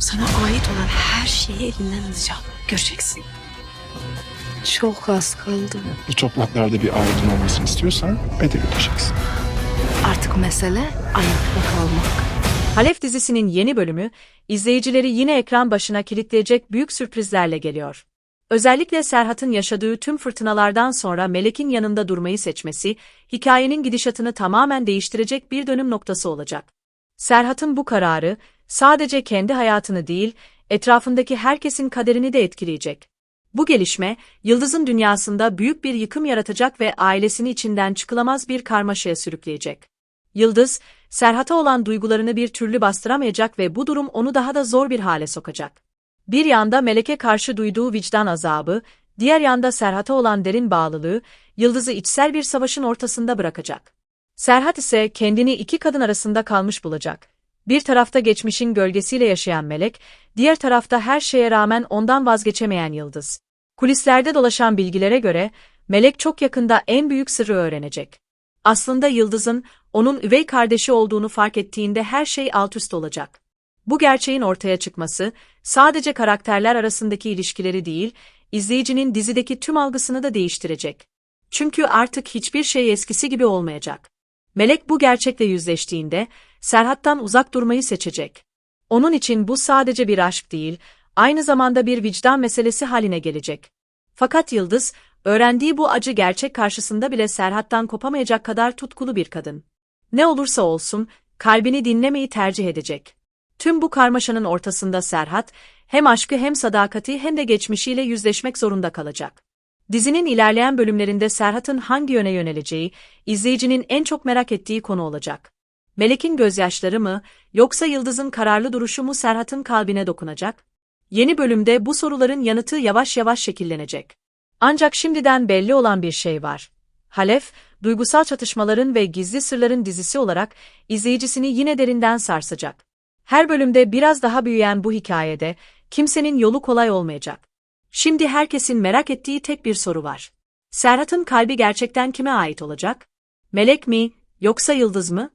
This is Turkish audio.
Sana ait olan her şeyi elinden alacağım. Göreceksin. Çok az kaldı. Bu topraklarda bir ailenin olmasını istiyorsan bedel ödeyeceksin. Artık mesele ayakta kalmak. Halef dizisinin yeni bölümü, izleyicileri yine ekran başına kilitleyecek büyük sürprizlerle geliyor. Özellikle Serhat'ın yaşadığı tüm fırtınalardan sonra Melek'in yanında durmayı seçmesi, hikayenin gidişatını tamamen değiştirecek bir dönüm noktası olacak. Serhat'ın bu kararı, sadece kendi hayatını değil, etrafındaki herkesin kaderini de etkileyecek. Bu gelişme, Yıldız'ın dünyasında büyük bir yıkım yaratacak ve ailesini içinden çıkılamaz bir karmaşaya sürükleyecek. Yıldız, Serhat'a olan duygularını bir türlü bastıramayacak ve bu durum onu daha da zor bir hale sokacak. Bir yanda Melek'e karşı duyduğu vicdan azabı, diğer yanda Serhat'a olan derin bağlılığı, Yıldız'ı içsel bir savaşın ortasında bırakacak. Serhat ise kendini iki kadın arasında kalmış bulacak. Bir tarafta geçmişin gölgesiyle yaşayan Melek, diğer tarafta her şeye rağmen ondan vazgeçemeyen Yıldız. Kulislerde dolaşan bilgilere göre, Melek çok yakında en büyük sırrı öğrenecek. Aslında Yıldız'ın onun üvey kardeşi olduğunu fark ettiğinde her şey alt üst olacak. Bu gerçeğin ortaya çıkması, sadece karakterler arasındaki ilişkileri değil, izleyicinin dizideki tüm algısını da değiştirecek. Çünkü artık hiçbir şey eskisi gibi olmayacak. Melek bu gerçekle yüzleştiğinde, Serhat'tan uzak durmayı seçecek. Onun için bu sadece bir aşk değil, aynı zamanda bir vicdan meselesi haline gelecek. Fakat Yıldız, öğrendiği bu acı gerçek karşısında bile Serhat'tan kopamayacak kadar tutkulu bir kadın. Ne olursa olsun, kalbini dinlemeyi tercih edecek. Tüm bu karmaşanın ortasında Serhat, hem aşkı hem sadakati hem de geçmişiyle yüzleşmek zorunda kalacak. Dizinin ilerleyen bölümlerinde Serhat'ın hangi yöne yöneleceği, izleyicinin en çok merak ettiği konu olacak. Melek'in gözyaşları mı, yoksa Yıldız'ın kararlı duruşu mu Serhat'ın kalbine dokunacak? Yeni bölümde bu soruların yanıtı yavaş yavaş şekillenecek. Ancak şimdiden belli olan bir şey var. Halef, duygusal çatışmaların ve gizli sırların dizisi olarak izleyicisini yine derinden sarsacak. Her bölümde biraz daha büyüyen bu hikayede kimsenin yolu kolay olmayacak. Şimdi herkesin merak ettiği tek bir soru var. Serhat'ın kalbi gerçekten kime ait olacak? Melek mi, yoksa Yıldız mı?